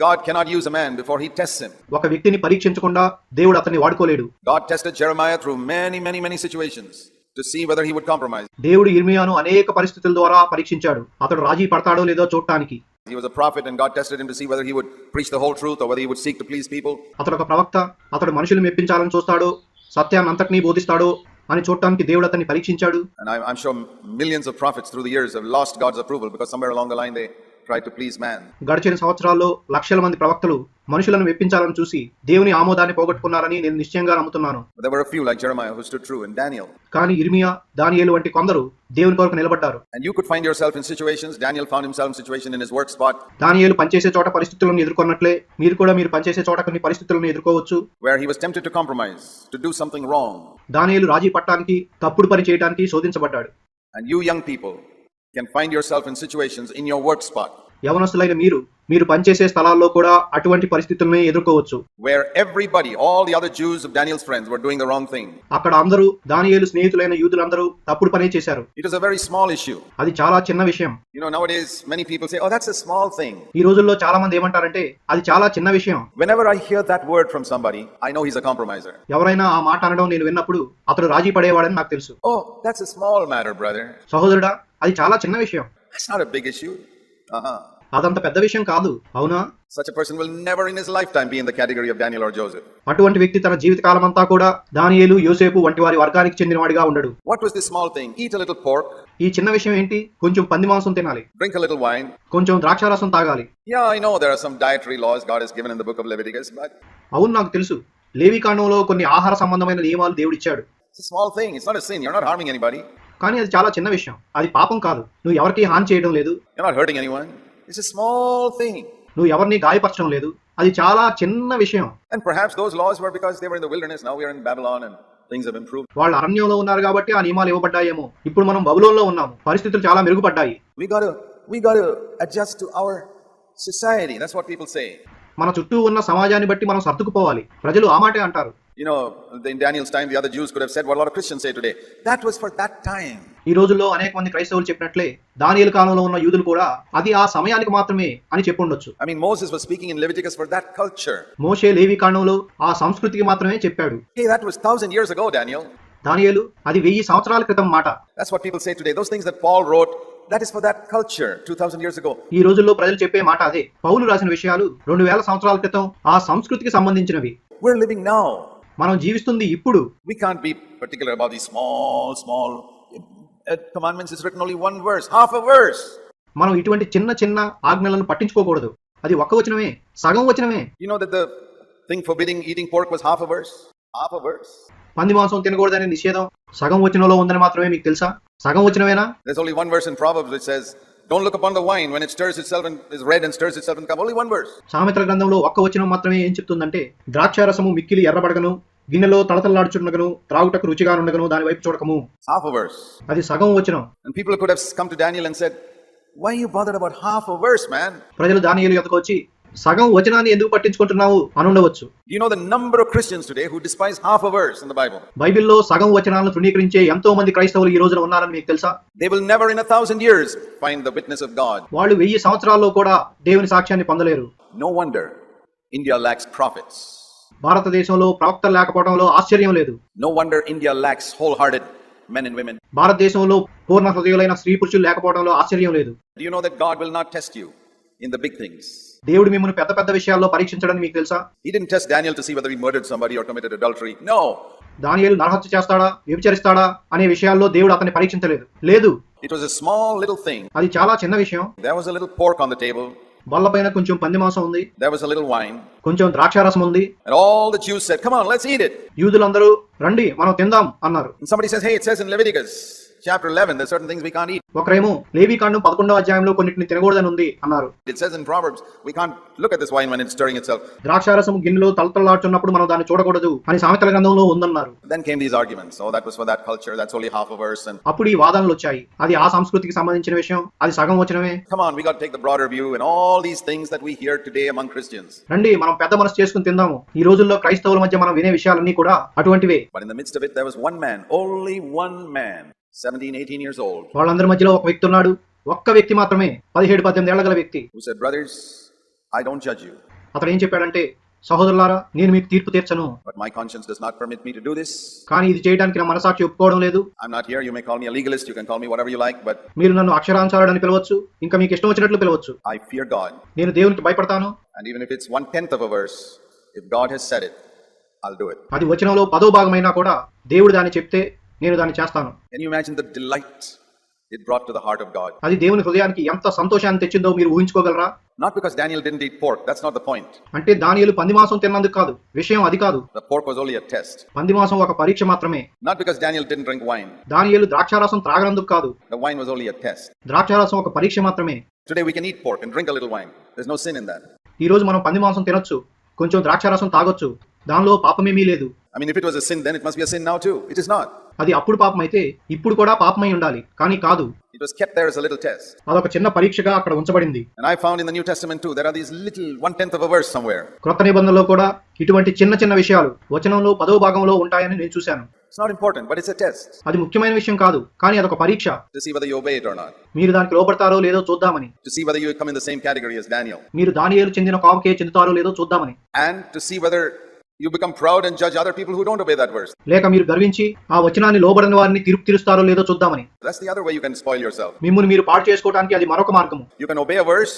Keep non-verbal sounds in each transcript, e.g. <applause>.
God cannot use a man before he tests him. ఒక వ్యక్తిని పరీక్షించకుండా దేవుడు అతన్ని వాడుకోలేడు God tested Jeremiah through many, many, many situations to see whether he would compromise. దేవుడు ఇర్మియాను అనేక పరిస్థితుల ద్వారా పరీక్షించాడు అతడు రాజీ పడతాడో లేదో చూడటానికి He was a prophet, and God tested him to see whether he would preach the whole truth or whether he would seek to please people. అతడు ఒక ప్రవక్త అతడు మనుషులు మెప్పించాలని చూస్తాడో సత్యాన్ని అంతటినీ బోధిస్తాడో అని చూడటానికి దేవుడు అతన్ని పరీక్షించాడు And I'm, I'm sure millions of prophets through the years have lost God's approval because somewhere along the line they try please man గడిచిన సంవత్సరాల్లో లక్షల మంది ప్రవక్తలు మనుషులను మెప్పించాలని చూసి దేవుని ఆమోదాన్ని పోగొట్టుకున్నారని నేను నిశ్చయంగా నమ్ముతున్నాను. కానీ ఇర్మియా దానియేలు వంటి కొందరు దేవుని కొరకు నిలబడ్డారు. And you could yourself in situations Daniel found himself in situation in his work spot Daniyelu చోట పరిస్థితులను ఎదుర్కొన్నట్లే మీరు కూడా మీరు పనిచేసే చోట కొన్ని పరిస్థితులను ఎదుర్కోవచ్చు. Where he was compromise something wrong రాజీ పట్టడానికి తప్పుడు పని చేయడానికి శోధించబడ్డాడు. And you young can find yourself in situations in your work spot యవనస్తులైన మీరు మీరు పనిచేసే స్థలాల్లో కూడా అటువంటి పరిస్థితులను ఎదుర్కోవచ్చు where everybody, all the other Jews of Daniel's friends, were doing the wrong thing. అక్కడ అందరూ దానియేలు స్నేహితులైన యూదులందరూ తప్పుడు పనే చేశారు It was a very small issue. అది చాలా చిన్న విషయం You know, nowadays many people say, oh, that's a small thing. ఈ రోజుల్లో చాలా మంది ఏమంటారంటే అది చాలా చిన్న విషయం Whenever I hear that word from somebody, I know he's a compromiser. ఎవరైనా ఆ మాట అనడం నేను విన్నప్పుడు అతడు రాజీ పడేవాడని నాకు తెలుసు Oh, that's a small matter, brother. సహోదరుడా అది చాలా చిన్న విషయం That's not a big issue. Uh-huh. అదంత పెద్ద విషయం కాదు అవునా Such a person will never in his lifetime be in the category of Daniel or Joseph. అటువంటి వ్యక్తి తన జీవితకాలం అంతా కూడా దానియేలు యోసేపు వంటి వారి వర్గానికి చెందినవాడిగా ఉండడు What was this small thing? Eat a little pork, ఈ చిన్న విషయం ఏంటి కొంచెం పంది మాంసం తినాలి drink a little wine. కొంచెం ద్రాక్షారసం తాగాలి Yeah, I know there are some dietary laws God has given in the book of Leviticus, but అవును నాకు తెలుసు లేవికాండంలో కొన్ని ఆహార సంబంధమైన నియమాలు దేవుడు ఇచ్చాడు it's a small thing. It's not a sin. You're not harming anybody. కానీ అది చాలా చిన్న విషయం. అది పాపం కాదు. నువ్వు ఎవరికి హాని చేయడం లేదు. నువ్వు ఎవరిని గాయపరచడం లేదు. అది చాలా చిన్న విషయం. వాళ్ళు అరణ్యంలో ఉన్నారు కాబట్టి ఆ నియమాలు ఇవ్వబడ్డాయేమో. ఇప్పుడు మనం బబులో ఉన్నాం పరిస్థితులు చాలా మెరుగుపడ్డాయి. మన చుట్టూ ఉన్న సమాజాన్ని బట్టి మనం సర్దుకుపోవాలి. ప్రజలు ఆ మాటే అంటారు. You know, in Daniel's time, the other Jews could have said what a lot of Christians say today. That was for that time. ఈ రోజుల్లో అనేక మంది క్రైస్తవులు చెప్పినట్లే దానియేలు కాలంలో ఉన్న యూదులు కూడా అది ఆ సమయానికి మాత్రమే అని చెప్పుండొచ్చు I mean, Moses was speaking in Leviticus for that culture. మోషే లేవి కాండంలో ఆ సంస్కృతికి మాత్రమే చెప్పాడు Hey, that was thousand years ago, Daniel. దానియేలు అది వెయ్యి సంవత్సరాల క్రితం మాట That's what people say today. Those things that Paul wrote, that is for that culture 2000 years ago. ఈ రోజుల్లో ప్రజలు చెప్పే మాట అదే పౌలు రాసిన విషయాలు రెండు వేల సంవత్సరాల క్రితం ఆ సంస్కృతికి సంబంధించినవి We're living now. మనం జీవిస్తుంది ఇప్పుడు. We can't be particular small small commandments is one verse half a మనం ఇటువంటి చిన్న చిన్న ఆజ్ఞలను పట్టించుకోకూడదు. అది ఒక్క వచనమే సగం వచనమే. You know that the thing forbidding eating pork was half a half a verse పంది మాంసం తినకూడదనే నిషేధం సగం వచ్చినలో ఉందని మాత్రమే మీకు తెలుసా? సగం వచ్చినవేనా there only one verse in don't look upon the wine when it stirs itself is red and stirs itself come only one verse సామెత్ర గ్రంథంలో ఒక్క వచనం మాత్రమే ఏం చెప్తుందంటే ద్రాక్ష రసము మిక్కిలి ఎర్రబడగను గిన్నెలో తడతలాడుచుండగను త్రాగుటకు రుచిగా ఉండగను దాని వైపు చూడకము. హాఫ్ అవర్స్ అది సగం వచనం. And people could have come to Daniel and said why you bother about half a verse man ప్రజలు దానియలు ఎదకొచ్చి సగం వచనాన్ని ఎందుకు పట్టించుకుంటున్నావు అని ఉండవచ్చు. You the number Christians today who despise half a verse in సగం వచనాలను తృణీకరించే ఎంతో మంది క్రైస్తవులు ఈ రోజున ఉన్నారని మీకు తెలుసా? They will never in years find the God వాళ్ళు వెయ్యి సంవత్సరాల్లో కూడా దేవుని సాక్ష్యాన్ని పొందలేరు. No wonder India lacks prophets భారతదేశంలో ప్రవక్తలు లేకపోవడంలో ఆశ్చర్యం లేదు. No wonder India lacks whole hearted men and women భారతదేశంలో పూర్ణ హృదయులైన స్త్రీ పురుషులు లేకపోవడంలో ఆశ్చర్యం లేదు. You know that God will not test you in the big things దేవుడు మిమ్మల్ని పెద్ద పెద్ద విషయాల్లో పరీక్షించడని మీకు తెలుసా? He did just Daniel to see whether he murdered somebody or committed adultery no దానియేలు నరహత్య చేస్తాడా? వ్యభిచరిస్తాడా? అనే విషయాల్లో దేవుడు అతన్ని పరీక్షించలేదు. లేదు. It was a small little thing అది చాలా చిన్న విషయం. There was a little pork on the table బల్ల పైన కొంచెం పంది మాసం ఉంది. There was a little wine కొంచెం ద్రాక్ష రసం ఉంది. And all the Jews said come on let's eat it యూదులందరూ రండి మనం తిందాం అన్నారు. Somebody says hey it says in Leviticus chapter 11, there's certain things we can't eat. ఒకరేమో లేవికాండం పదకొండవ అధ్యాయంలో కొన్నిటిని తినకూడదని ఉంది అన్నారు It says in Proverbs, we can't look at this wine when it's stirring itself. ద్రాక్షారసం గిన్నెలో తలతలాడుతున్నప్పుడు మనం దాన్ని చూడకూడదు అని సామెతల గ్రంథంలో ఉందన్నారు Then came these arguments. Oh, that was for that culture. That's only half a verse. And అప్పుడు ఈ వాదనలు వచ్చాయి అది ఆ సంస్కృతికి సంబంధించిన విషయం అది సగం వచనమే come on, we got to take the broader view and all these things that we hear today among Christians. రండి మనం పెద్ద మనసు చేసుకుని తిందాము ఈ రోజుల్లో క్రైస్తవుల మధ్య మనం వినే విషయాలన్నీ కూడా అటువంటివే But in the midst of it, there was one man, only one man, వాళ్ళందరి మధ్యలో ఒక వ్యక్తి ఉన్నాడు. ఒక్క వ్యక్తి మాత్రమే పదిహేడు పద్దెనిమిది ఏళ్ళ గల వ్యక్తి. అతను ఏం చెప్పాడంటే సహోదరులారా నేను మీకు తీర్పు తీర్చను. కానీ ఇది చేయడానికి నా మనసాక్షి ఒప్పుకోవడం లేదు. మీరు నన్ను అక్షరాంశాలని పిలవచ్చు. ఇంకా మీకు ఇష్టం వచ్చినట్లు పిలవచ్చు. ఐ ఫియర్ గాడ్ నేను దేవునికి భయపడతాను. అది వచనంలో పదో భాగమైనా కూడా దేవుడు దాన్ని చెప్తే నేను దాన్ని చేస్తాను it brought to the heart of God? అది దేవుని హృదయానికి ఎంత సంతోషాన్ని తెచ్చిందో మీరు ఊహించుకోగలరా Not because Daniel didn't eat pork. That's not the point. అంటే దానియలు పంది మాంసం తిన్నందుకు కాదు విషయం అది కాదు The pork was only a test. పంది మాంసం ఒక పరీక్ష మాత్రమే Not because Daniel didn't drink wine. దానియలు ద్రాక్షారసం త్రాగనందుకు కాదు The wine was only a test. ద్రాక్షారసం ఒక పరీక్ష మాత్రమే Today we can eat pork and drink a little wine. There's no sin in that. ఈ రోజు మనం పంది మాంసం తినొచ్చు కొంచెం ద్రాక్షారసం తాగొచ్చు దానిలో పాపమేమీ లేదు I mean if it was a sin then it must be a sin now too it is not అది అప్పుడు పాపం అయితే ఇప్పుడు కూడా పాపమై ఉండాలి కానీ కాదు. It was kept there is a little test అది ఒక చిన్న పరీక్షగా అక్కడ ఉంచబడింది. And I found in the New Testament too there are these little 1/10 of a word somewhere కృత నిబంధనలో కూడా ఇటువంటి చిన్న చిన్న విషయాలు వచనంలో పదవ భాగంలో ఉంటాయని నేను చూశాను. It's not important but it's a test అది ముఖ్యమైన విషయం కాదు కానీ అది ఒక పరీక్ష. To see whether you obey it or not మీరు దానికి లోబడతారో లేదో చూద్దామని. To see whether you come in the same category as Daniel మీరు దానియేలు చెందిన కావకే చెందుతారో లేదో చూద్దామని. And to see whether you become proud and judge other people who don't obey that verse లేక మీరు గర్వించి ఆ వచనాన్ని లోబడిన వారిని తిరుపు తిరుస్తారో లేదో చూద్దామని. That's the other way you can spoil yourself మిమ్మల్ని మీరు పాడు చేసుకోవడానికి అది మరొక మార్గం you can obey a verse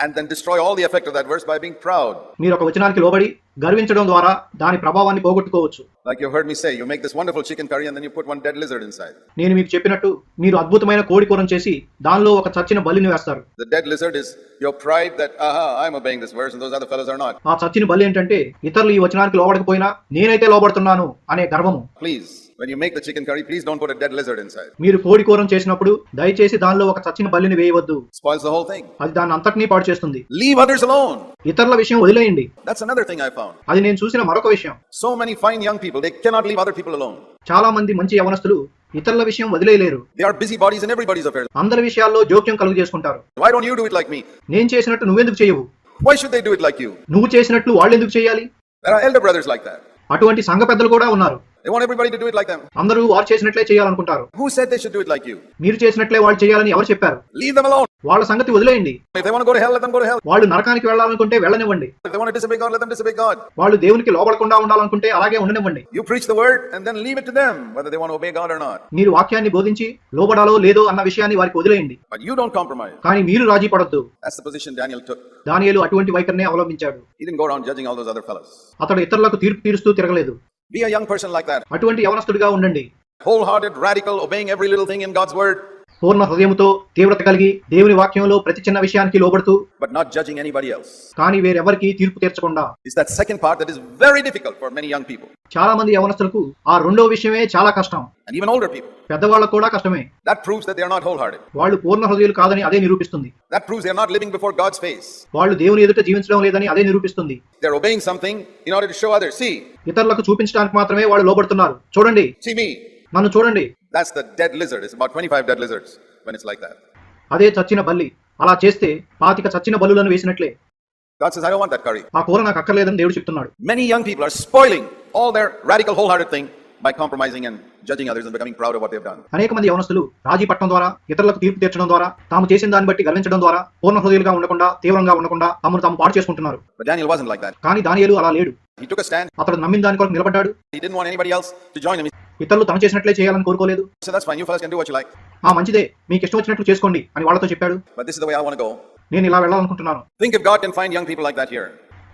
and then destroy all the effect of that verse by being proud. మీరు ఒక వచనానికి లోబడి గర్వించడం ద్వారా దాని ప్రభావాన్ని పోగొట్టుకోవచ్చు Like you've heard me say, you make this wonderful chicken curry and then you put one dead lizard inside. నేను మీకు చెప్పినట్టు మీరు అద్భుతమైన కోడి కూరను చేసి దానిలో ఒక చచ్చిన బలిని వేస్తారు The dead lizard is your pride that, aha, I'm obeying this verse and those other fellows are not. ఆ చచ్చిన బలి ఏంటంటే ఇతరులు ఈ వచనానికి లోబడకపోయినా నేనైతే లోబడుతున్నాను అనే గర్వము Please, when you make the chicken curry, please don't put a dead lizard inside. మీరు కోడి కూరను చేసినప్పుడు దయచేసి దానిలో ఒక చచ్చిన బలిని వేయవద్దు Spoils the whole thing. అది దాన్ని అంతటినీ పాడు చేస్తుంది Leave others alone. ఇతరుల విషయం వదిలేయండి That's another thing I found. అది నేను చూసిన మరొక విషయం So many fine young people, they cannot leave other people alone. చాలా మంది మంచి యవనస్తులు ఇతరుల విషయం వదిలేయలేరు They are busybodies in everybody's affairs. అందరి విషయాల్లో జోక్యం కలుగు చేసుకుంటారు Why don't you do it like me? నేను చేసినట్టు నువ్వెందుకు చేయవు Why should they do it like you? నువ్వు చేసినట్లు వాళ్ళు ఎందుకు చేయాలి There are elder brothers like that. అటువంటి సంఘ పెద్దలు కూడా ఉన్నారు They want everybody to do it like them. అందరూ వారు చేసినట్లే చేయాలనుకుంటారు Who said they should do it like you? మీరు చేసినట్లే వాళ్ళు చేయాలని ఎవరు చెప్పారు Leave them alone. వాళ్ళ సంగతి వదిలేయండి If they want to go to hell, let them go to hell. వాళ్ళు నరకానికి వెళ్ళాలనుకుంటే వెళ్ళనివ్వండి If they want to disobey God, let them disobey God. వాళ్ళు దేవునికి లోబడకుండా ఉండాలనుకుంటే అలాగే ఉండనివ్వండి You preach the word and then leave it to them whether they want to obey God or not. మీరు వాక్యాన్ని బోధించి లోబడాలో లేదో అన్న విషయాన్ని వారికి వదిలేయండి But you don't compromise. కానీ మీరు రాజీ పడొద్దు That's the position Daniel took. దానియేలు అటువంటి వైఖరినే అవలంబించాడు He didn't go around judging all those other fellows. అతడు ఇతరులకు తీర్పు తీరుస్తూ తిరగలేదు Be a young person like that. అటువంటి యవనస్తుడిగా ఉండండి Wholehearted, radical, obeying every little thing in God's word, పూర్ణ హృదయంతో తీవ్రత కలిగి దేవుని వాక్యంలో ప్రతి చిన్న విషయానికి లోబడుతూ but not judging anybody else కానీ వేరెవరికి తీర్పు తీర్చకుండా. Is that second part that is very difficult for many young people చాలా మంది యవనస్తులకు ఆ రెండో విషయమే చాలా కష్టం. అండ్ ఈవెన్ ఓల్డర్ పీపుల్ పెద్దవాళ్ళకు కూడా కష్టమే. That proves that they are not whole hearted వాళ్ళు పూర్ణ హృదయులు కాదని అదే నిరూపిస్తుంది. That proves they are not living before God's face వాళ్ళు దేవుని ఎదుట జీవించడం లేదని అదే నిరూపిస్తుంది. They are obeying something in order to show others see ఇతరులకు చూపించడానికి మాత్రమే వాళ్ళు లోబడుతున్నారు. చూడండి. సీ మీ మనం చూడండి. That's the dead lizard it's about 25 dead lizards when it's like that అదే చచ్చిన బల్లి. అలా చేస్తే పాతిక చచ్చిన బల్లులను వేసినట్లే. God I don't want that curry ఆ కూర నాకు అక్కర్లేదని దేవుడు చెప్తున్నాడు. Many young people are spoiling all their radical wholehearted thing by compromising and judging others and becoming proud of what they've done. అనేక మంది యవనస్తులు రాజీ పట్టం ద్వారా ఇతరులకు తీర్పు తీర్చడం ద్వారా తాము చేసిన దాన్ని బట్టి గర్వించడం ద్వారా పూర్ణ హృదయులుగా ఉండకుండా తీవ్రంగా ఉండకుండా తమను తాము పాడు చేసుకుంటున్నారు. But daniel wasn't like కానీ దానియేలు అలా లేడు. He took a stand. అతడు నమ్మిన దానికొరకు నిలబడ్డాడు. He didn't want anybody else to join him. ఇతరులు తను చేసినట్లే చేయాలని కోరుకోలేదు. మంచిదే. మీకు ఇష్టం వచ్చినట్లు చేసుకోండి అని వాళ్ళతో చెప్పాడు. నేను ఇలా వెళ్ళాలనుకుంటున్నాను.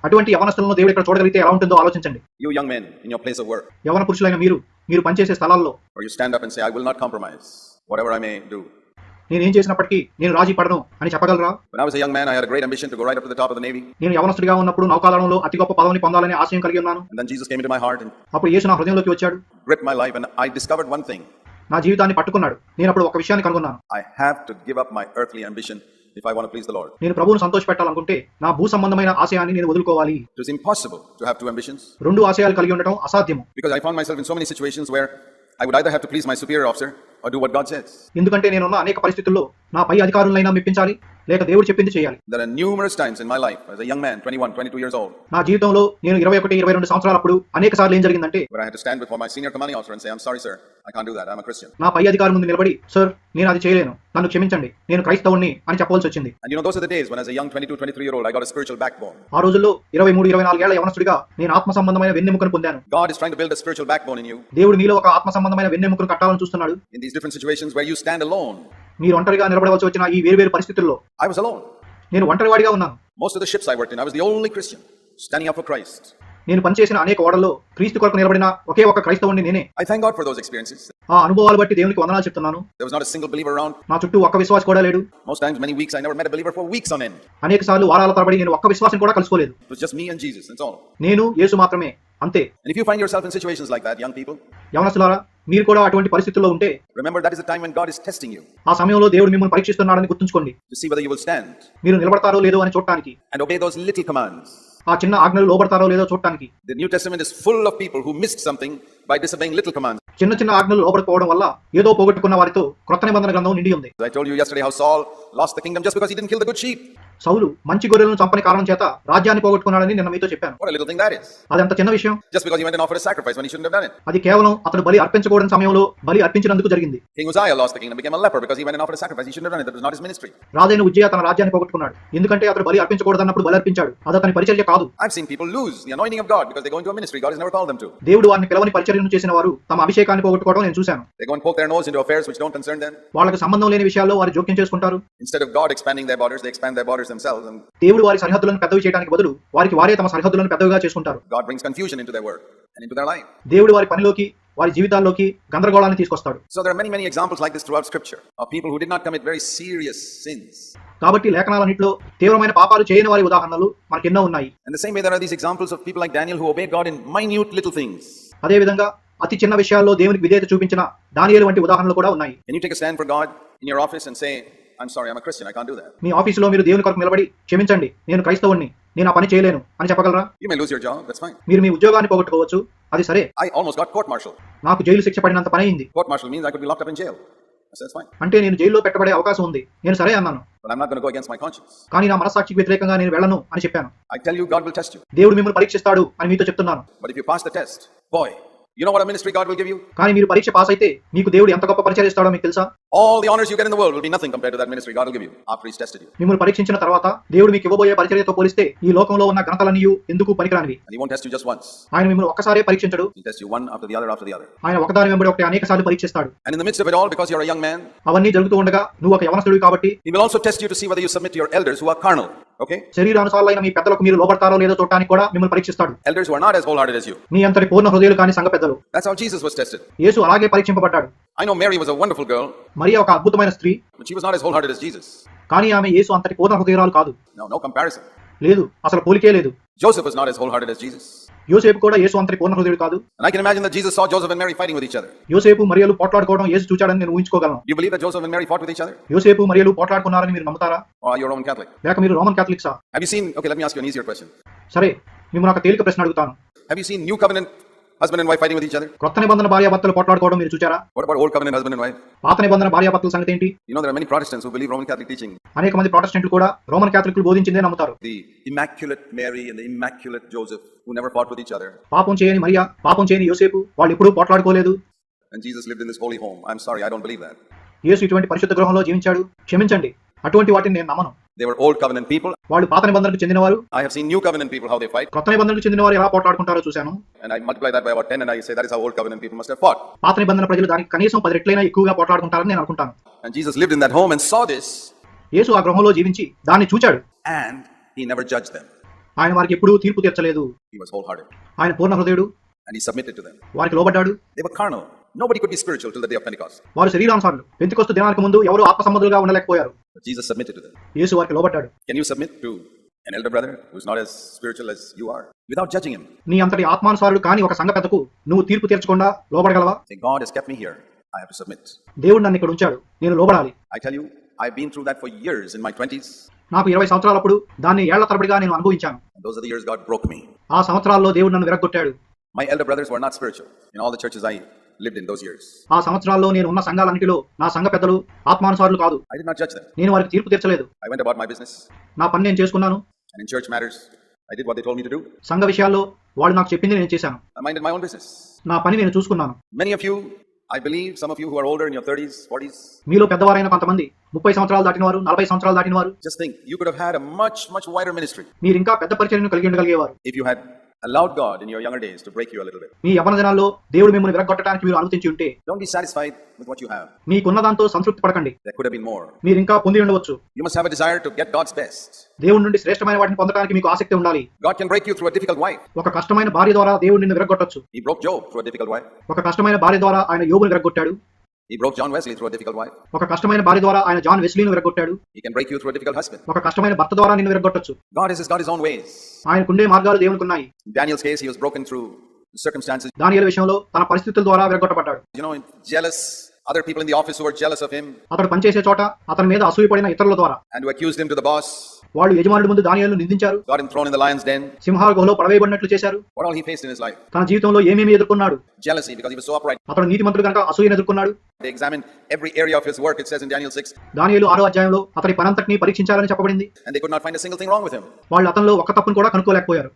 అటువంటి యవనస్థలను దేవుడు ఇక్కడ చూడగలిగితే ఎలా ఉంటుందో ఆలోచించండి. You young men in your place of work యవన పురుషులైన మీరు మీరు పనిచేసే స్థలాల్లో or stand up and say I will not compromise whatever I may do నేను ఏం చేసినప్పటికీ నేను రాజీ పడను అని చెప్పగలరా? నేను యవనస్తుడిగా ఉన్నప్పుడు నౌకాదళంలో అతి గొప్ప పదవిని పొందాలని ఆశయం కలిగి ఉన్నాను. అప్పుడు యేసు నా హృదయంలోకి వచ్చాడు. నా జీవితాన్ని పట్టుకున్నాడు. నేను అప్పుడు ఒక విషయాన్ని కనుగొన్నాను. I have to give up my earthly ambition if I want please the Lord నేను ప్రభువును సంతోష పెట్టాలనుకుంటే నా భూ సంబంధమైన ఆశయాన్ని నేను వదులుకోవాలి. It is impossible to have two ambitions రెండు ఆశయాలు కలిగి ఉండటం అసాధ్యం because I found myself in so many situations where I would either have to please my superior officer or do what God says. ఎందుకంటే నేనున్న అనేక పరిస్థితుల్లో నా పై అధికారులైనా మెప్పించాలి లేక దేవుడు చెప్పింది చేయాలి. There times in my life as a young years old నా జీవితంలో నేను 21 22 సంవత్సరాల అప్పుడు అనేక సార్లు ఏం జరిగిందంటే నా పై అధికారుల ముందు నిలబడి సార్ నేను అది చేయలేను. నన్ను క్షమించండి. నేను క్రైస్తవుణ్ణి అని చెప్పవలసి వచ్చింది. And you know those are backbone ఆ రోజుల్లో 23 24 ఏళ్ళ యవనస్తుడిగా నేను ఆత్మ సంబంధమైన వెన్నెముకను పొందాను. గాడ్ బ్యాక్ బోన్ ఇన్ దేవుడు నీలో ఆత్మ సంబంధమైన వెన్నెముకను కట్టాలని చూస్తున్నాడు. ఇన్ దిస్ డిఫరెంట్ సిచువేషన్స్ మీరు ఒంటరిగా నిలబడవలసి వచ్చిన ఈ వేరు వేరు పరిస్థితుల్లో ఐ వాస్ అలోన్ నేను ఒంటరివాడిగా ఉన్నాను. Most ships I only Christian standing for Christ నేను పనిచేసిన అనేక ఓడల్లో క్రీస్తు కొరకు నిలబడిన ఒకే ఒక క్రైస్తవు నేనే. I thank God for those ఆ అనుభవాలు బట్టి దేవునికి వందనాలు చెప్తున్నాను. దేర్ వాస్ నా చుట్టూ ఒక్క విశ్వాసి కూడా లేడు. Most times many weeks I never met a అనేక సార్లు వారాల తరబడి నేను ఒక్క విశ్వాసం కూడా కలుసుకోలేదు. జస్ట్ మీ అండ్ నేను యేసు మాత్రమే అంతే. And if situations like that మీరు కూడా అటువంటి పరిస్థితుల్లో ఉంటే remember that is the time when God is testing you ఆ సమయంలో దేవుడు మిమ్మల్ని పరీక్షిస్తున్నాడని గుర్తుంచుకోండి. To see whether you will stand మీరు నిలబడతారో లేదో అని చూడడానికి and obey those little commands ఆ చిన్న ఆజ్ఞలు లోబడతారో లేదో చూడడానికి the new testament is full of people who missed something by disobeying little commands చిన్న చిన్న ఆజ్ఞలు లోబడకపోవడం వల్ల ఏదో పోగొట్టుకున్న వారితో కృత నిబంధన గ్రంథం నిండి ఉంది. I told you yesterday how Saul lost the kingdom just because he did kill the good sheep సౌలు మంచి గొర్రెలను చంపని కారణం చేత రాజ్యాన్ని పోగొట్టుకున్నాడని నిన్న మీతో చెప్పాను. అదంత చిన్న విషయం. అది కేవలం అతను బలి అర్పించకూడని సమయంలో బలి అర్పించినందుకు జరిగింది. రాజైన ఉజ్జయ తన రాజ్యాన్ని పోగొట్టుకున్నాడు. ఎందుకంటే అతను బలి అర్పించకూడదన్నప్పుడు బలి అర్పించాడు. అది అతని పరిచర్య కాదు. దేవుడు వారిని పిలవని పరిచర్యను చేసిన వారు తమ అభిషేకాన్ని పోగొట్టుకోవడం నేను చూశాను. వాళ్ళకి సంబంధం లేని విషయాల్లో వారు జోక్యం చేసుకుంటారు. conquers themselves దేవుడు వారి సరిహద్దులను పెద్దవి చేయడానికి బదులు వారికి వారే తమ సరిహద్దులను పెద్దవిగా చేసుకుంటారు. దేవుడు వారి పనిలోకి వారి జీవితాల్లోకి గందరగోళాన్ని తీసుకొస్తాడు. So there are many many examples like this throughout scripture of people who did కాబట్టి లేఖనాలన్నింటిలో తీవ్రమైన పాపాలు చేయని వారి ఉదాహరణలు మనకి ఎన్నో ఉన్నాయి and same examples of like Daniel who God in minute little things అదే విధంగా అతి చిన్న విషయాల్లో దేవునికి విధేయత చూపించిన దానియలు వంటి ఉదాహరణలు కూడా ఉన్నాయి. And you I'm sorry I'm Christian I can't do that మీ ఆఫీస్లో మీరు దేవుని కొరకు నిలబడి క్షమించండి. నేను క్రైస్తవుని నేను ఆ పని చేయలేను. అని చెప్పగలరా? You may lose your job that's fine మీరు మీ ఉద్యోగాన్ని పోగొట్టుకోవచ్చు. అది సరే. I almost got court martial నాకు జైలు శిక్ష పడినంత పని అయింది. Court martial means I could be locked up in jail అంటే నేను జైల్లో పెట్టబడే అవకాశం ఉంది. నేను సరే అన్నాను. కానీ నా మనస్సాక్షికి వ్యతిరేకంగా నేను వెళ్ళను అని చెప్పాను. I tell you God will test దేవుడు మిమ్మల్ని పరీక్షిస్తాడు అని మీతో చెప్తున్నాను. But if you pass the test boy you know what ministry God will give you కానీ మీరు పరీక్ష పాస్ అయితే మీకు దేవుడు ఎంత గొప్ప పరిచయం ఇస్తాడో మీకు తెలుసా? All the honors you get in the world will be nothing compared to that ministry God will give you after He's tested you. మిమ్మల్ని పరీక్షించిన తర్వాత దేవుడు మీకు ఇవ్వబోయే పరిచర్యతో పోలిస్తే ఈ లోకంలో ఉన్న ఘనతలన్నీ ఎందుకు పనికిరానివి And He won't test you just once. ఆయన మిమ్మల్ని ఒక్కసారే పరీక్షించడు He'll test you one after the other after the other. ఆయన ఒకదాని వెంబడి ఒకటి అనేక సార్లు పరీక్షిస్తాడు And in the midst of it all, because you're a young man, అవన్నీ జరుగుతూ ఉండగా నువ్వు ఒక యవనస్తుడివి కాబట్టి He will also test you to see whether you submit to your elders who are carnal. Okay? శరీరానుసారులైన మీ పెద్దలకు మీరు లోబడతారో లేదో చూడటానికి కూడా మిమ్మల్ని పరీక్షిస్తాడు Elders who are not as wholehearted as you. మీ అంతటి పూర్ణ హృదయులు కాని సంఘ పెద్దలు That's how Jesus was tested. యేసు అలాగే పరీక్షింపబడ్డాడు I know Mary was a wonderful girl, మరియు ఒక అద్భుతమైన స్త్రీ. కానీ ఆమె యేసు అంతటి పూర్ణ హృదయరాలు కాదు. లేదు అసలు పోలికే లేదు. Joseph is not as whole యోసేపు కూడా యేసు అంతటి పూర్ణ హృదయుడు కాదు. I can imagine that Jesus saw Joseph and యోసేపు మరియలు పోట్లాడుకోవడం యేసు చూచాడని నేను ఊహించుకోగలను. You believe that Joseph with each other యోసేపు మరియలు పోట్లాడుకున్నారని మీరు నమ్ముతారా? ఆర్ యు రోమన్ లేక మీరు రోమన్ కేథలిక్ సా? సీన్ ఓకే సరే మిమ్మల్ని ఒక తేలిక ప్రశ్న అడుగుతాను. Have seen new covenant husband and wife fighting with each other కొత్త నిబంధన భార్య భర్తలు పోట్లాడుకోవడం మీరు చూచారా? What about old covenant husband and wife పాత నిబంధన భార్య భర్తల సంగతి ఏంటి? You know there are many protestants who believe Roman Catholic teaching అనేక మంది ప్రొటెస్టెంట్లు కూడా రోమన్ క్యాథలిక్లు బోధించిందే నమ్ముతారు. The immaculate Mary and the immaculate Joseph who never fought with each other పాపం చేయని మరియా పాపం చేయని యోసేపు వాళ్ళు ఎప్పుడూ పోట్లాడుకోలేదు. And Jesus lived in this holy home I am sorry I don't believe that యేసు ఇటువంటి పరిశుద్ధ గృహంలో జీవించాడు. క్షమించండి. అటువంటి వాటిని నేను నమ్మను. They were Old Covenant people. వాళ్ళు పాత నిబంధనకు చెందినవారు I have seen New Covenant people how they fight. క్రొత్త నిబంధనకు చెందిన వారు ఎలా పోట్లాడుకుంటారో చూశాను And I multiply that by about 10 and I say that is how Old Covenant people must have fought. పాత నిబంధన ప్రజలు దానికి కనీసం పది రెట్లైనా ఎక్కువగా పోట్లాడుకుంటారని నేను అనుకుంటాను And Jesus lived in that home and saw this యేసు ఆ గృహంలో జీవించి దాన్ని చూచాడు and he never judged them. ఆయన వారికి ఎప్పుడూ తీర్పు తీర్చలేదు He was wholehearted ఆయన పూర్ణ హృదయుడు and he submitted to them. వారికి లోబడ్డాడు They were carnal. Nobody could be spiritual till the day of Pentecost. వారు శరీరానుసారులు పెంతికొస్తు దినానికి ముందు ఎవరు ఆత్మ సంబంధులుగా ఉండలేకపోయారు Jesus submitted to them. యేసు వారికి లోబడ్డాడు Can you submit to an elder brother who's not as spiritual as you are without judging him? నీ అంతటి ఆత్మానుసారుడు కాని ఒక సంఘ పెద్దకు నువ్వు తీర్పు తీర్చకుండా లోబడగలవా Say, God has kept me here. I have to submit. దేవుడు నన్ను ఇక్కడ ఉంచాడు నేను లోబడాలి I tell you, I've been through that for years in my 20s. నాకు ఇరవై సంవత్సరాలప్పుడు దాన్ని ఏళ్ళ తరబడిగా నేను అనుభవించాను And those are the years God broke me. ఆ సంవత్సరాల్లో దేవుడు నన్ను విరగొట్టాడు My elder brothers were not spiritual in all the churches I lived in those years. ఆ సంవత్సరాల్లో నేను ఉన్న సంఘాలన్నిటిలో నా సంఘ పెద్దలు ఆత్మానుసారులు కాదు I did not judge them. నేను వారికి తీర్పు తీర్చలేదు I went about my business, నా పని నేను చేసుకున్నాను and in church matters, I did what they told me to do. సంఘ విషయాల్లో వాళ్ళు నాకు చెప్పింది నేను చేశాను I minded my own business. నా పని నేను చూసుకున్నాను Many of you, I believe, some of you who are older in your 30s, 40s, మీలో పెద్దవారైన కొంతమంది ముప్పై సంవత్సరాలు దాటిన వారు నలభై సంవత్సరాలు దాటిన వారు just think you could have had a much, much wider ministry మీరు ఇంకా పెద్ద పరిచయం కలిగి ఉండగలిగేవారు if you had allowed God in your younger days to break you a little bit. మీ యవన దినాల్లో దేవుడు మిమ్మల్ని విరగొట్టడానికి మీరు అనుమతించి ఉంటే Don't be satisfied with what you have. మీకున్న దాంతో సంతృప్తి పడకండి There could have been more. మీరు ఇంకా పొంది ఉండవచ్చు You must have a desire to get God's best. దేవుడి నుండి శ్రేష్టమైన వాటిని పొందడానికి మీకు ఆసక్తి ఉండాలి God can break you through a difficult wife. ఒక కష్టమైన భార్య ద్వారా దేవుడు నిన్ను విరగొట్టొచ్చు He broke Job through a difficult wife. ఒక కష్టమైన భార్య ద్వారా ఆయన యోగుని విరగొట్టాడు He broke John Wesley through a difficult wife. ఒక కష్టమైన భార్య ద్వారా ఆయన జాన్ వెస్లీను విరగొట్టాడు He can break you through a difficult husband. ఒక కష్టమైన భర్త ద్వారా నిన్ను విరగొట్టొచ్చు God has got his own ways. ఆయనకుండే మార్గాలు దేవునికి ఉన్నాయి In Daniel's case, he was broken through circumstances. దానియేలు విషయంలో తన పరిస్థితుల ద్వారా విరగొట్టబడ్డాడు You know, jealous, other people in the office who were jealous of him అతడు పనిచేసే చోట అతని మీద అసూయపడిన ఇతరుల ద్వారా and who accused him to the boss, వాళ్ళు యజమానుడి ముందు ధాన్యాలను నిందించారు. సింహాల గుహలో పడవేయబడినట్లు చేశారు. తన జీవితంలో ఏమేమి ఎదుర్కొన్నాడు? అతను నీతి మంత్రులు కనుక అసూయను ఎదుర్కొన్నాడు. ధాన్యాలు ఆరో అధ్యాయంలో అతని పనంతటిని పరీక్షించాలని చెప్పబడింది. వాళ్ళు అతను ఒక తప్పును కూడా కనుక్కోలేకపోయారు.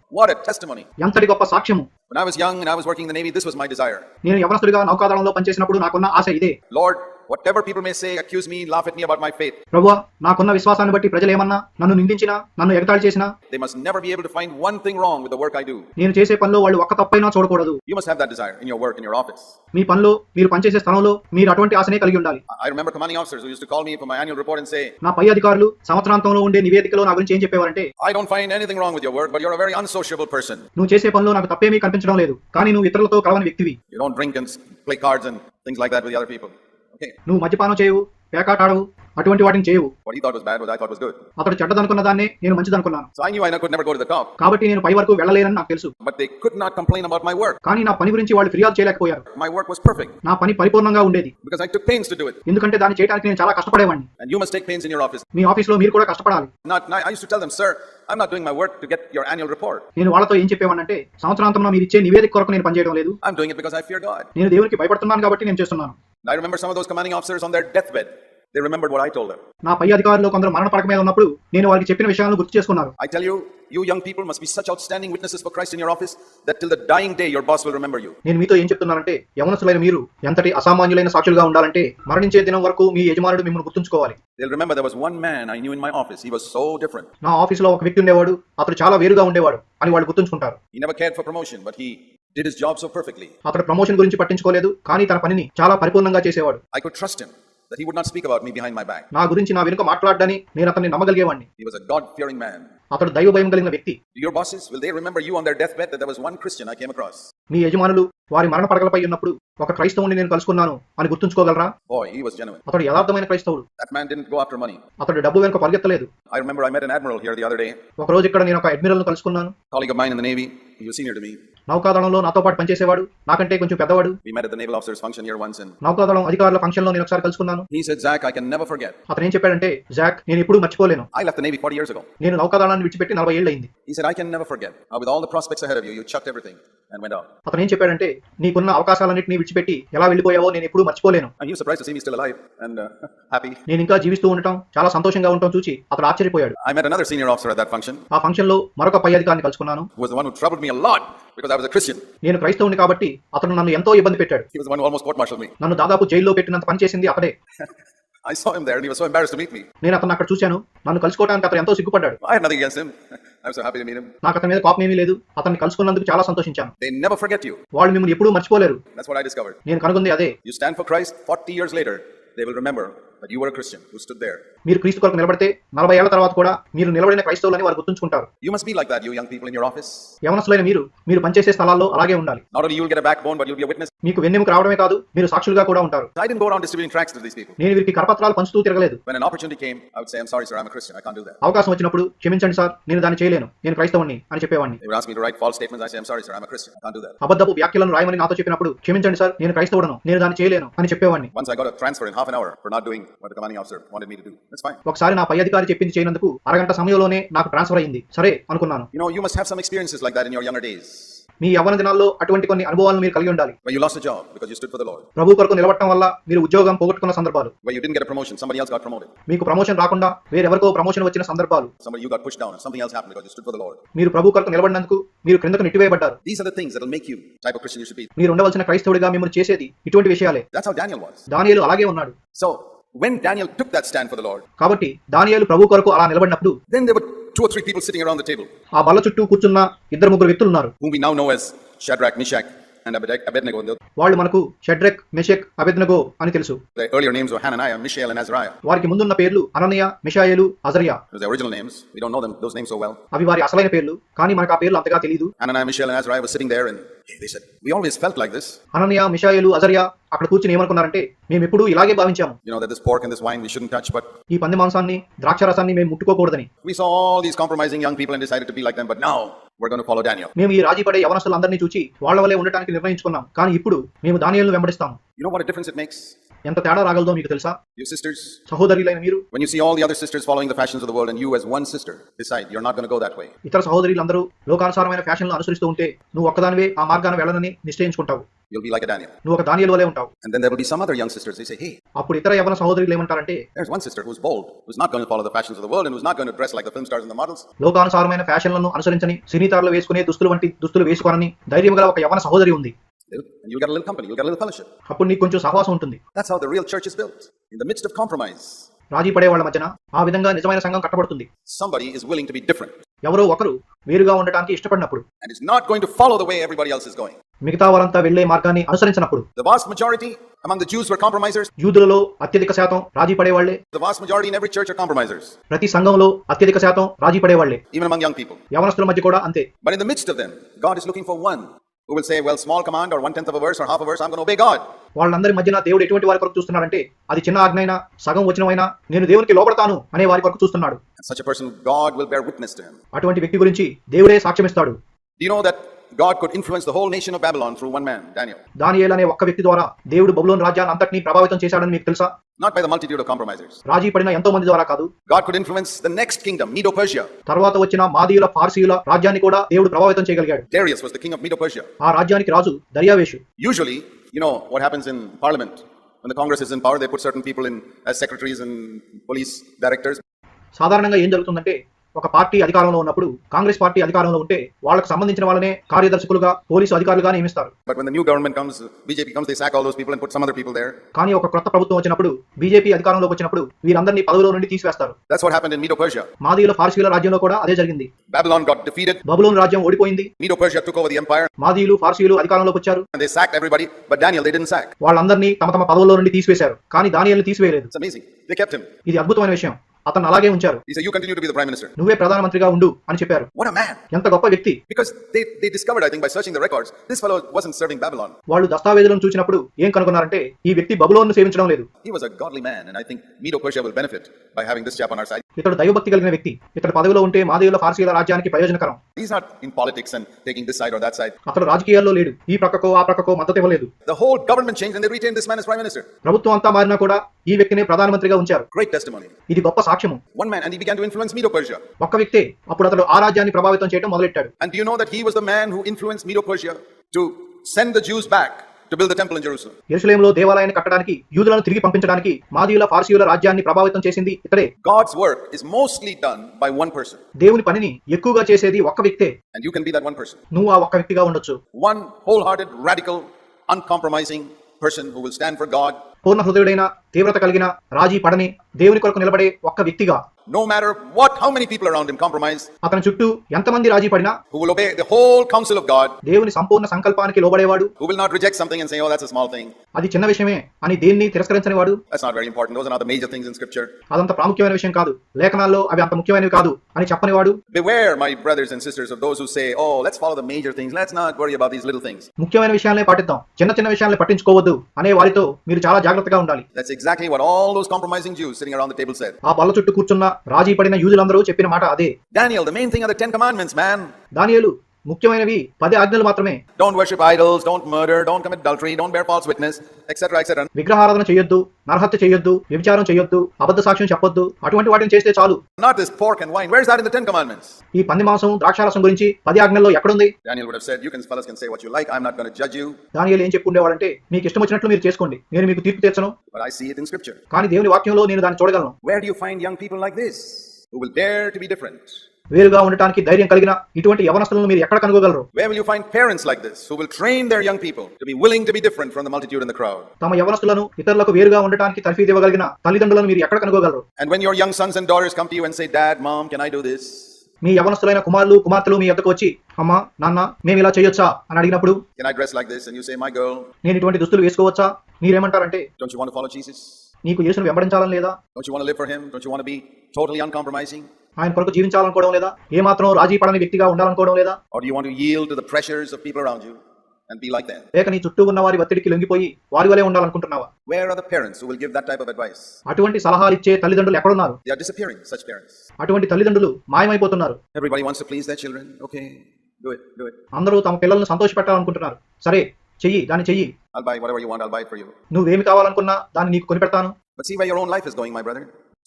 ఎంతటి గొప్ప సాక్ష్యము. When I was young and I was working in the Navy, this was my desire. నేను యవనస్తుడిగా నౌకాదళంలో పనిచేసినప్పుడు నాకున్న ఆశ ఇదే Lord, whatever people may say, accuse me, laugh at me about my faith, ప్రభువా నాకున్న విశ్వాసాన్ని బట్టి ప్రజలు ఏమన్నా నన్ను నిందించినా నన్ను ఎగతాళి చేసినా they must never be able to find one thing wrong with the work I do. నేను చేసే పనిలో వాళ్ళు ఒక్క తప్పైనా చూడకూడదు You must have that desire in your work, in your office. మీ పనిలో మీరు పనిచేసే స్థలంలో మీరు అటువంటి ఆశనే కలిగి ఉండాలి I remember commanding officers who used to call me for my annual report and say, నా పై అధికారులు సంవత్సరాంతంలో ఉండే నివేదికలో నా గురించి ఏం చెప్పేవారంటే I don't find anything wrong with your work, but you're a very unsociable person. నువ్వు చేసే పనిలో నాకు తప్పేమీ ప్రకటించడం లేదు. కానీ నువ్వు ఇతరులతో కలవని వ్యక్తివి. నువ్వు మద్యపానం చేయవు. పేకాటాడవు అటువంటి వాటిని చేయవు. అతడు చెడ్డదనుకున్న దాన్ని నేను మంచిది అనుకున్నాను కాబట్టి నేను పై వరకు వెళ్ళలేనని నాకు తెలుసు. కానీ నా పని గురించి వాళ్ళు ఫిర్యాదు చేయలేకపోయారు. మై వర్క్ వాస్ పర్ఫెక్ట్ నా పని పరిపూర్ణంగా ఉండేది. ఎందుకంటే దాన్ని చేయడానికి నేను చాలా కష్టపడేవాడిని అండ్ యు మస్ట్ మీ ఆఫీస్లో మీరు కూడా కష్టపడాలి. Not I use to tell them sir I am not my work get your annual report నేను వాళ్ళతో ఏం చెప్పేవాడంటే సంవత్సరాంతంలో మీరు ఇచ్చే నివేదిక కొరకు నేను పని చేయడం లేదు. I am doing it because I fear నేను దేవునికి భయపడుతున్నాను కాబట్టి నేను చేస్తున్నాను. I remember some of those commanding officers on their deathbed. They remembered what I told them. నా పై అధికారులు కొందరు మరణ పడక మీద ఉన్నప్పుడు నేను వారికి చెప్పిన విషయాలను గుర్తు చేసుకున్నారు I tell you, you young people must be such outstanding witnesses for Christ in your office that till the dying day your boss will remember you. నేను మీతో ఏం చెప్తున్నానంటే యవనస్తులైన మీరు ఎంతటి అసామాన్యులైన సాక్షులుగా ఉండాలంటే మరణించే దినం వరకు మీ యజమానుడు మిమ్మల్ని గుర్తుంచుకోవాలి They'll remember there was one man I knew in my office. He was so different. నా ఆఫీసులో ఒక వ్యక్తి ఉండేవాడు అతడు చాలా వేరుగా ఉండేవాడు అని వాళ్ళు గుర్తుంచుకుంటారు He never cared for promotion, but he did job so అతను ప్రమోషన్ గురించి పట్టించుకోలేదు కానీ తన పనిని చాలా పరిపూర్ణంగా చేసేవాడు. I could trust him that he would not speak about me behind my back నా గురించి నా వెనుక మాట్లాడడని నేను అతన్ని నమ్మగలిగేవాడిని he was a god fearing man అతడు దైవ భయం కలిగిన వ్యక్తి. Your bosses will they remember you on there one Christian I came across మీ యజమానులు వారి మరణ పడగలపై ఉన్నప్పుడు ఒక క్రైస్తవుని నేను కలుసుకున్నాను అని గుర్తుంచుకోగలరా? ఓ హి వాస్ జెన్యూయిన్ అతడు యథార్థమైన క్రైస్తవుడు. మ్యాన్ డిడ్ మనీ అతడు డబ్బు వెనుక పరిగెత్తలేదు. ఐ రిమెంబర్ ఒక రోజు ఇక్కడ నేను ఒక admiral కలుసుకున్నాను. Colleague mine navy you senior to నౌకాదళంలో నాతో పాటు పనిచేసేవాడు. నాకంటే కొంచెం పెద్దవాడు. నౌకాదళం అధికారుల ఫంక్షన్లో నేను ఒకసారి కలుసుకున్నాను. అతను ఏం చెప్పాడంటే జాక్ నేను ఎప్పుడు మర్చిపోలేను. నేను నౌకాదళాన్ని ప్రాంతాన్ని విడిచిపెట్టి నలభై ఏళ్ళు అయింది ఈ sir I can never forget with all the prospects ahead of you you chucked everything and went out అతను ఏం చెప్పాడంటే నీకున్న అవకాశాలన్నిటిని విడిచిపెట్టి ఎలా వెళ్ళిపోయావో నేను ఎప్పుడూ మర్చిపోలేను. I you surprise to see me still alive and happy నేను ఇంకా జీవిస్తూ ఉండటం చాలా సంతోషంగా ఉంటాం చూసి అతను ఆశ్చర్యపోయాడు. I met another senior officer at that function ఆ ఫంక్షన్లో మరొక పై అధికారిని కలుసుకున్నాను. Who was the one who troubled me a lot because I was a Christian నేను క్రైస్తవుని కాబట్టి అతను నన్ను ఎంతో ఇబ్బంది పెట్టాడు. Who was the one almost court martial me నన్ను దాదాపు జైల్లో పెట్టినంత పని చేసింది అతడే. <laughs> I saw him there he was so embarrassed to meet me నేను అతను అక్కడ చూశాను. నన్ను కలుసుకోవడానికి అతను ఎంతో సిగ్గుపడ్డాడు. I have nothing against him I am so happy to meet him నాకు అతని మీద కోపం ఏమీ లేదు. అతన్ని కలుసుకున్నందుకు చాలా సంతోషించాను. దే నెవర్ ఫర్గెట్ యు వాళ్ళు మిమ్మల్ని ఎప్పుడూ మర్చిపోలేరు. దట్స్ వాట్ ఐ డిస్కవర్డ్ నేను కనుగొంది అదే. You stand for Christ 40 years later they will remember but you were a Christian who stood there మీరు క్రీస్తు కొరకు నిలబడితే నలభై ఏళ్ళ తర్వాత కూడా మీరు నిలబడిన క్రైస్తవులని వారు గుర్తుంచుకుంటారు. You must be like that office యవనస్తులైన మీరు మీరు పనిచేసే స్థలాల్లో అలాగే ఉండాలి. బ్యాక్ బోన్ బట్ మీకు వెన్నెముక రావడమే కాదు మీరు సాక్షులుగా కూడా ఉంటారు. ఐ డిడ్ గో అరౌండ్ నేను వీరికి కరపత్రాలు పంచుతూ తిరగలేదు. అవకాశం వచ్చినప్పుడు క్షమించండి సార్ నేను దాన్ని చేయలేను. నేను క్రైస్తవుణ్ణి అని చెప్పేవాడిని. యు ఆస్క్ అబద్ధపు వ్యాఖ్యలను రాయమని నాతో చెప్పినప్పుడు క్షమించండి సార్ నేను క్రైస్తవుడను. నేను దాన్ని చేయలేను అని చెప్పేవాడిని. Once I half an hour for doing what the ఒకసారి నా పై అధికారి చెప్పింది చేయనందుకు అరగంట సమయంలోనే నాకు ట్రాన్స్ఫర్ అయింది సరే అనుకున్నాను some experiences like that in your younger days. మీ యవ్వన దినాల్లో అటువంటి కొన్ని అనుభవాలను మీరు కలిగి ఉండాలి ప్రభు కొరకు నిలబడటం వల్ల మీరు ఉద్యోగం పోగొట్టుకున్న సందర్భాలు మీకు ప్రమోషన్ రాకుండా వేరెవరికో ప్రమోషన్ వచ్చిన సందర్భాలు. మీరు ప్రభు కొరకు నిలబడినందుకు మీరు క్రిందకు నెట్టివేయబడ్డారు. మీరు ఉండవలసిన క్రైస్తవుడిగా మిమ్మల్ని చేసేది ఇటువంటి విషయాలే. దానియేలు అలాగే ఉన్నాడు So when Daniel took that stand for the Lord, కాబట్టి దానియేలు ప్రభు కొరకు అలా నిలబడినప్పుడు then there were two or three people sitting around the table, ఆ బల్ల చుట్టూ కూర్చున్న ఇద్దరు ముగ్గురు వ్యక్తులు ఉన్నారు whom we now know as Shadrach, Meshach, and Abednego వాళ్ళు మనకు అని తెలుసు. ఎర్లియర్ నేమ్స్ వర్ వారికి ముందున్న పేర్లు అననయ మిషాయేలు అజరియా. ద ఒరిజినల్ నేమ్స్ అవి వారి అసలైన పేర్లు కానీ మనకు ఆ పేర్లు అంతగా తెలియదు Hananiah Mishael and Azariah was sitting there and they said we always felt like this అననయ అక్కడ కూర్చుని ఏమనుకున్నారంటే మేము ఎప్పుడు ఇలాగే భావించాము. యు నో వైన్ వి ఈ పంది మాంసాన్ని ద్రాక్షరాన్ని మేము ముట్టుకోకూడదని. We people we're going to follow Daniel. మేము ఈ రాజీ పడే యవనస్తులందరినీ చూచి వాళ్ళ వల్లే ఉండటానికి నిర్ణయించుకున్నాం. కానీ ఇప్పుడు మేము దానియేలును వెంబడిస్తాము You know what a difference it makes, ఎంత తేడా రాగలదో మీకు తెలుసా you sisters. సహోదరులైన మీరు When you see all the other sisters following the fashions of the world, and you as one sister decide you're not going to go that way. ఇతర సహోదరులందరూ లోకానుసారమైన ఫ్యాషన్లు అనుసరిస్తూ ఉంటే నువ్వు ఒక్కదానివే ఆ మార్గాన వెళ్ళనని నిశ్చయించుకుంటావు You'll be like a Daniel. నువ్వు ఒక దానియేలు వలే ఉంటావు And then there will be some other young sisters. They say, "Hey, అప్పుడు ఇతర యవన సహోదరులు ఏమంటారంటే there's one sister who's bold, who's not going to follow the fashions of the world, and who's not going to dress like the film stars and the models. లోకానుసారమైన ఫ్యాషన్లను అనుసరించని సినీతారులు వేసుకునే దుస్తులు వంటి దుస్తులు వేసుకోనని ధైర్యం గల ఒక యవన సహోదరి ఉంది And you'll get a little company. You'll get a little fellowship. అప్పుడు నీకు కొంచెం సహవాసం ఉంటుంది That's how the real church is built. In the midst of compromise, రాజీ పడే వాళ్ళ మధ్యన ఆ విధంగా నిజమైన సంఘం కట్టబడుతుంది somebody is willing to be different ఎవరో ఒకరు వేరుగా ఉండటానికి ఇష్టపడినప్పుడు and is not going to follow the way everybody else is going. మిగతా వారంతా వెళ్ళే మార్గాన్ని అనుసరించినప్పుడు The vast majority among the Jews were compromisers. యూదులలో అత్యధిక శాతం రాజీ పడేవాళ్ళే The vast majority in every church are compromisers, ప్రతి సంఘంలో అత్యధిక శాతం రాజీ పడేవాళ్ళే even among young people. యవనస్తుల మధ్య కూడా అంతే But in the midst of them, God is looking for one who will say, well, small command or one-tenth of a verse or half a verse, I'm going to obey God. వాళ్ళందరి మధ్యన దేవుడు ఎటువంటి వారి కొరకు చూస్తున్నాడంటే అది చిన్న ఆజ్ఞైనా సగం వచనమైనా నేను దేవునికి లోబడతాను అనే వారి కొరకు చూస్తున్నాడు. అటువంటి వ్యక్తి గురించి దేవుడే సాక్ష్యమిస్తాడు. Do God could influence the whole nation of Babylon through one man, Daniel? దానియేలు అనే ఒక్క వ్యక్తి ద్వారా దేవుడు బబులోన్ రాజ్యాన్ని అంతటినీ ప్రభావితం చేశాడని మీకు తెలుసా Not by the multitude of compromisers. రాజీ పడిన ఎంతో మంది ద్వారా కాదు God could influence the next kingdom, Medo Persia. తర్వాత వచ్చిన మాదీయుల పార్సీయుల రాజ్యాన్ని కూడా దేవుడు ప్రభావితం చేయగలిగాడు Darius was the king of Medo Persia. ఆ రాజ్యానికి రాజు దర్యావేషు Usually, you know what happens in parliament. When the Congress is in power, they put certain people in as secretaries and police directors. సాధారణంగా ఏం జరుగుతుందంటే ఒక పార్టీ అధికారంలో ఉన్నప్పుడు Congress party అధికారంలో ఉంటే వాళ్ళకు సంబంధించిన వాళ్ళనే కార్యదర్శకులుగా పోలీసు అధికారులుగా నియమిస్తారు. కానీ ఒక కొత్త ప్రభుత్వం వచ్చినప్పుడు బీజేపీ అధికారంలోకి వచ్చినప్పుడు వీరందరినీ పదవిలో నుండి తీసివేస్తారు. మాదిలో ఫార్సీల రాజ్యంలో కూడా అదే జరిగింది. బబులోన్ రాజ్యం ఓడిపోయింది. మాదిలు ఫార్సీలు అధికారంలోకి వచ్చారు. వాళ్ళందరినీ తమ తమ పదవుల్లో నుండి తీసివేశారు. కానీ దానియల్ని తీసివేయలేదు. ఇది అద్భుతమైన విషయం. అతను అలాగే ఉంచారు He said, You continue to be the prime minister. నువ్వే ప్రధానమంత్రిగా ఉండు అని చెప్పారు What a man. ఎంత గొప్ప వ్యక్తి Because they, they discovered, I think, by searching the records, this fellow wasn't serving Babylon. వాళ్ళు దస్తావేజులను చూసినప్పుడు ఏం కనుగొన్నారంటే ఈ వ్యక్తి బబులోన్ను సేవించడం లేదు He was a godly man, and I think Medo Persia will benefit by having this chap on our side. ఇతడు దైవభక్తి కలిగిన వ్యక్తి ఇతడు పదవిలో ఉంటే మాదీయుల పార్సీల రాజ్యానికి ప్రయోజనకరం He's not in politics and taking this side or that side. అతడు రాజకీయాల్లో లేడు ఈ ప్రక్కకో ఆ ప్రక్కకో మద్దతు ఇవ్వలేదు The whole government changed and they retained this man as prime minister. ప్రభుత్వం అంతా మారినా కూడా ఈ వ్యక్తినే ప్రధానమంత్రిగా ఉంచారు Great testimony. ఇది గొప్ప సాక్ష్యము One man, and he began to influence Medo Persia. ఒక్క వ్యక్తే అప్పుడు అతడు ఆ రాజ్యాన్ని ప్రభావితం చేయడం మొదలెట్టాడు And do you know that he was the man who influenced Medo Persia to send the Jews back to build the temple in Jerusalem? ఎరుసలేంలో దేవాలయాన్ని కట్టడానికి యూదులను తిరిగి పంపించడానికి మాదీయుల పార్సీయుల రాజ్యాన్ని ప్రభావితం చేసింది ఇతడే God's work is mostly done by one person, దేవుని పనిని ఎక్కువగా చేసేది ఒక్క వ్యక్తే and you can be that one person. నువ్వు ఆ ఒక్క వ్యక్తిగా ఉండొచ్చు One wholehearted, radical, uncompromising person who will stand for God పూర్ణ హృదయుడైన తీవ్రత కలిగిన రాజీ పడని దేవుని కొరకు నిలబడే ఒక్క వ్యక్తిగా no matter what how many people around him compromise అతని చుట్టూ ఎంత మంది రాజీ పడినా who will obey the whole council of God దేవుని సంపూర్ణ సంకల్పానికి లోబడేవాడు. Who will not reject something and say oh that's a small thing అది చిన్న విషయమే అని దేన్ని తిరస్కరించని వాడు that's not very important those are the major things in scripture అదంత ప్రాముఖ్యమైన విషయం కాదు. లేఖనాల్లో అవి అంత ముఖ్యమైనవి కాదు అని చెప్పని వాడు beware my brothers and sisters of those who say oh let's follow the major things let's not worry about these little things ముఖ్యమైన విషయాలనే పాటిద్దాం. చిన్న చిన్న విషయాలను పట్టించుకోవద్దు అనే వారితో మీరు చాలా జాగ్రత్తగా ఉండాలి. That's exactly what all those compromising Jews sitting around the table said. ఆ బల్ల చుట్టూ కూర్చున్న రాజీ పడిన యూదులందరూ చెప్పిన మాట అదే Daniel, the main thing are the Ten Commandments, man. దానియేలు ముఖ్యమైనవి పది ఆజ్ఞలు మాత్రమే. Don't worship idols don't murder don't commit adultery don't bear false witness etcetera etcetera విగ్రహారాధన చేయొద్దు నరహత్య చేయొద్దు వ్యభిచారం చేయొద్దు అబద్ధ సాక్ష్యం చెప్పొద్దు అటువంటి వాటిని చేస్తే చాలు. Not this pork and wine where ఈ పంది మాసం ద్రాక్షారాసం గురించి పది ఆజ్ఞల్లో ఎక్కడ ఉంది డానియల్ లైక్ ఐ యామ్ ఏం చెప్పుండేవాడంటే మీకు ఇష్టం వచ్చినట్లు మీరు చేసుకోండి. నేను మీకు తీర్పు తీర్చను. కానీ దేవుని వాక్యంలో నేను దాన్ని చూడగలను. Where do you young people like this who will different వేరుగా ఉండటానికి ధైర్యం కలిగిన ఇటువంటి యవనస్తులను మీరు ఎక్కడ కనుగోగలరు Where will you find parents like this who will train their young people to be willing to be different from the multitude in the crowd? తమ యవనస్తులను ఇతరులకు వేరుగా ఉండటానికి తర్ఫీదు ఇవ్వగలిగిన తల్లిదండ్రులను మీరు ఎక్కడ కనుగోగలరు And when your young sons and daughters come to you and say, Dad, Mom, can I do this? మీ యవనస్తులైన కుమారులు కుమార్తెలు మీ యొద్దకు వచ్చి అమ్మా నాన్న మేము ఇలా చేయొచ్చా అని అడిగినప్పుడు Can I dress like this? And you say, My girl, నేను ఇటువంటి దుస్తులు వేసుకోవచ్చా మీరేమంటారంటే don't you want to follow Jesus? నీకు యేసును వెంబడించాలని లేదా Don't you want to live for Him? Don't you want to be totally uncompromising? ఆయన కొరకు జీవించాలనుకోవడం లేదా? ఏ మాత్రం రాజీ పడని వ్యక్తిగా ఉండాలనుకోవడం లేదా? Are you want to yield to like that చుట్టూ ఉన్న వారి ఒత్తిడికి లొంగిపోయి వారి వలే ఉండాలనుకుంటున్నావా? వేర్ అటువంటి సలహాలు ఇచ్చే తల్లిదండ్రులు ఎక్కడ ఉన్నారు అటువంటి తల్లిదండ్రులు మాయమైపోతున్నారు. Everybody wants please their okay అందరూ తమ పిల్లల్ని సంతోషపెట్టాలనుకుంటున్నారు. సరే చెయ్యి దాన్ని చెయ్యి. ఐల్ బై నువ్వు ఏమి కావాలనుకున్నా దాన్ని నీకు కొనిపెడతాను. బట్ లైఫ్ గోయింగ్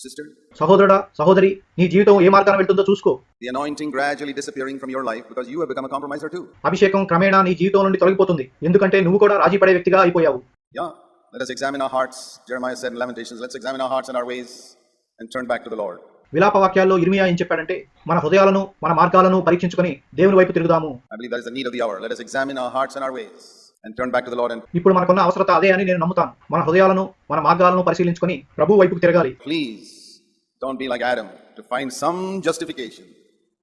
సిస్టర్ సహోదరుడా సహోదరి నీ జీవితం ఏ మార్గాన వెళ్తుందో చూసుకో. The anointing gradually disappearing from your life because you have become a compromiser to అభిషేకం క్రమేణా నీ జీవితం నుండి తొలగిపోతుంది. ఎందుకంటే నువ్వు కూడా రాజీపడే వ్యక్తిగా అయిపోయావు. Yeah let us examine our hearts. Jeremiah said in lamentations let's examine our hearts and our ways and turn back to the lord. విలాప వాక్యాల్లో ఇర్మియా ఏం చెప్పాడంటే మన హృదయాలను మన మార్గాలను పరీక్షించుకొని దేవుని వైపు తిరుగుదాము. I believe that is the need of and turn back to the Lord and ఇప్పుడు మనకున్న అవసరత అదే అని నేను నమ్ముతాను మన హృదయాలను మన మార్గాలను పరిశీలించుకొని ప్రభు వైపుకు తిరగాలి please don't be like Adam to find some justification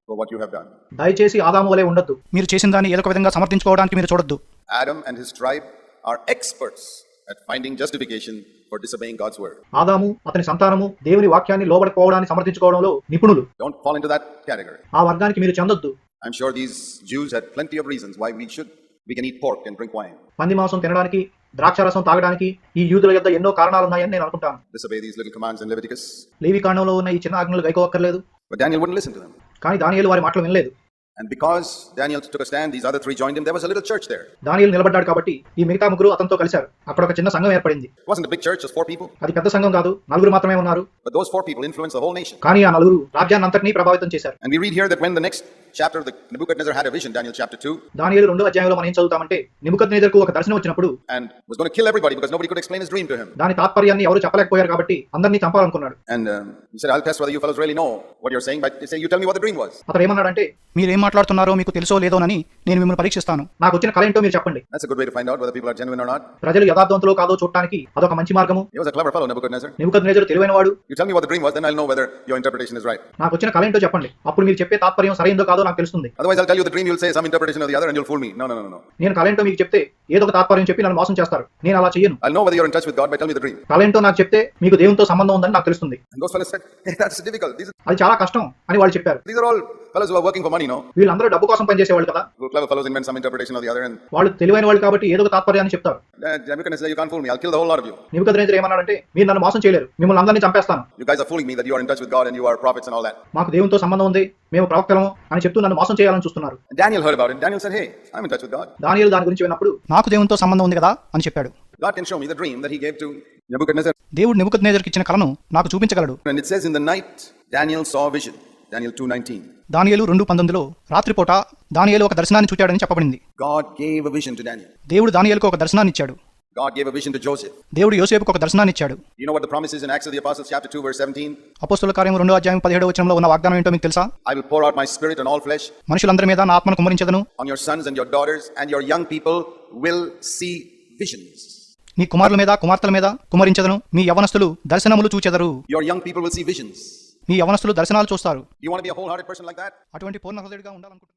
for what you have done. దయచేసి ఆదాము వలె ఉండొద్దు మీరు చేసిన దాన్ని ఏదో ఒక విధంగా సమర్థించుకోవడానికి మీరు చూడొద్దు Adam and his tribe are experts at finding justification for disobeying God's word. ఆదాము అతని సంతానము దేవుని వాక్యాన్ని లోబడకపోవడాన్ని సమర్థించుకోవడంలో నిపుణులు Don't fall into that category. ఆ వర్గానికి మీరు చెందొద్దు I'm sure these Jews had plenty of reasons why we should we can eat pork and drink wine. పంది మాంసం తినడానికి ద్రాక్షారసం తాగడానికి ఈ యూదుల యొద్ద ఎన్నో కారణాలున్నాయని నేను అనుకుంటాను Disobey these little commands in Leviticus. లేవి కాండంలో ఉన్న ఈ చిన్న ఆజ్ఞలు గైకోవక్కర్లేదు But Daniel wouldn't listen to them. కానీ దానియేలు వారి మాటలు వినలేదు And because Daniel took a stand, these other three joined him. There was a little church there. దానియేలు నిలబడ్డాడు కాబట్టి ఈ మిగతా ముగ్గురు అతనితో కలిశారు అక్కడ ఒక చిన్న సంఘం ఏర్పడింది It wasn't a big church, just four people. అది పెద్ద సంఘం కాదు నలుగురు మాత్రమే ఉన్నారు But those four people influenced the whole nation. కానీ ఆ నలుగురు రాజ్యాన్ని అంతటినీ ప్రభావితం చేశారు And we read here that when the next chapter of the Nebuchadnezzar had a vision, Daniel chapter 2, దానియేలు రెండో అధ్యాయంలో మనం ఏం చదువుతామంటే నిముకద్నేజర్కు ఒక దర్శనం వచ్చినప్పుడు and was going to kill everybody because nobody could explain his dream to him. దాని తాత్పర్యాన్ని ఎవరు చెప్పలేకపోయారు కాబట్టి అందరినీ చంపాలనుకున్నాడు And um, he said, I'll test whether you fellows really know what you're saying, but say, you tell me what the dream was. అతను ఏమన్నాడంటే మీరేం మాట్లాడుతున్నారో మీకు తెలుసో లేదోనని నేను మిమ్మల్ని పరీక్షిస్తాను నాకు వచ్చిన కళ ఏంటో మీరు చెప్పండి That's a good way to find out whether people are genuine or not. ప్రజలు యథార్థవంతులో కాదో చూడటానికి అదొక మంచి మార్గము He was a clever fellow, Nebuchadnezzar. నిముకద్నేజరు తెలివైన వాడు You tell me what the dream was, then I'll know whether your interpretation is right. నాకు వచ్చిన కళ ఏంటో చెప్పండి అప్పుడు మీరు చెప్పే తాత్పర్యం సరైందో కాదో కాదో నాకు తెలుస్తుంది. నేను కలెంటో మీకు చెప్తే ఏదో ఒక తాత్పర్యం చెప్పి నన్ను మోసం చేస్తారు. నేను అలా చెయ్యను. కలెంటో నాకు చెప్తే మీకు దేవునితో సంబంధం ఉందని నాకు తెలుస్తుంది. <laughs> అది చాలా కష్టం అని వాళ్ళు చెప్పారు. Fellows are working for money no వీళ్ళందరూ డబ్బు కోసం పని చేసేవాళ్ళు కదా గుట్ల fellows invent some interpretation of the other and వాళ్ళు తెలివైన వాళ్ళు కాబట్టి ఏదో తాత్పర్యాన్ని చెప్తారు. జెమి can say you can't fool me I kill the whole are you నీవు కదరేంద్ర ఏమన్నాడు అంటే మీరు నన్ను మోసం చేయలేరు. మిమ్మల్ని అందరిని చంపేస్తాను. You guys are fooling me that you are in touch with God and you are prophets and all that మాకు దేవునితో సంబంధం ఉంది. మేము ప్రవక్తలము అని చెప్తూ నన్ను మోసం చేయాలని చూస్తున్నారు. Daniel heard about it Daniel said hey I in touch with God Daniel దాని గురించి విన్నప్పుడు నాకు దేవునితో సంబంధం ఉంది కదా? అని చెప్పాడు. God can show me the dream that he gave to దేవుడు నెబుకద్నెజర్కి ఇచ్చిన కలను నాకు చూపించగలడు. And it says in the night Daniel saw vision Daniel 2.19. దానియేలు రెండు పంతొమ్మిదిలో రాత్రిపూట దానియేలు ఒక దర్శనాన్ని చూచాడని చెప్పబడింది God gave a vision to Daniel. దేవుడు దానియేలుకు ఒక దర్శనాన్ని ఇచ్చాడు God gave a vision to Joseph. దేవుడు యోసేపుకు ఒక దర్శనాన్ని ఇచ్చాడు You know what the promise is in Acts of the Apostles, chapter 2, verse 17? అపోస్తుల కార్యం రెండో అధ్యాయం పదిహేడో వచనంలో ఉన్న వాగ్దానం ఏంటో మీకు తెలుసా I will pour out my spirit on all flesh, మనుషులందరి మీద నా ఆత్మను కుమరించదను on your sons and your daughters, and your young people will see visions. నీ కుమారుల మీద కుమార్తెల మీద కుమరించదను మీ యవనస్తులు దర్శనములు చూచెదరు Your young people will see visions. మీ యవనస్తులు దర్శనాలు చూస్తారు. అటువంటి పూర్ణ హృదయుడిగా ఉండాలనుకుంటున్నారు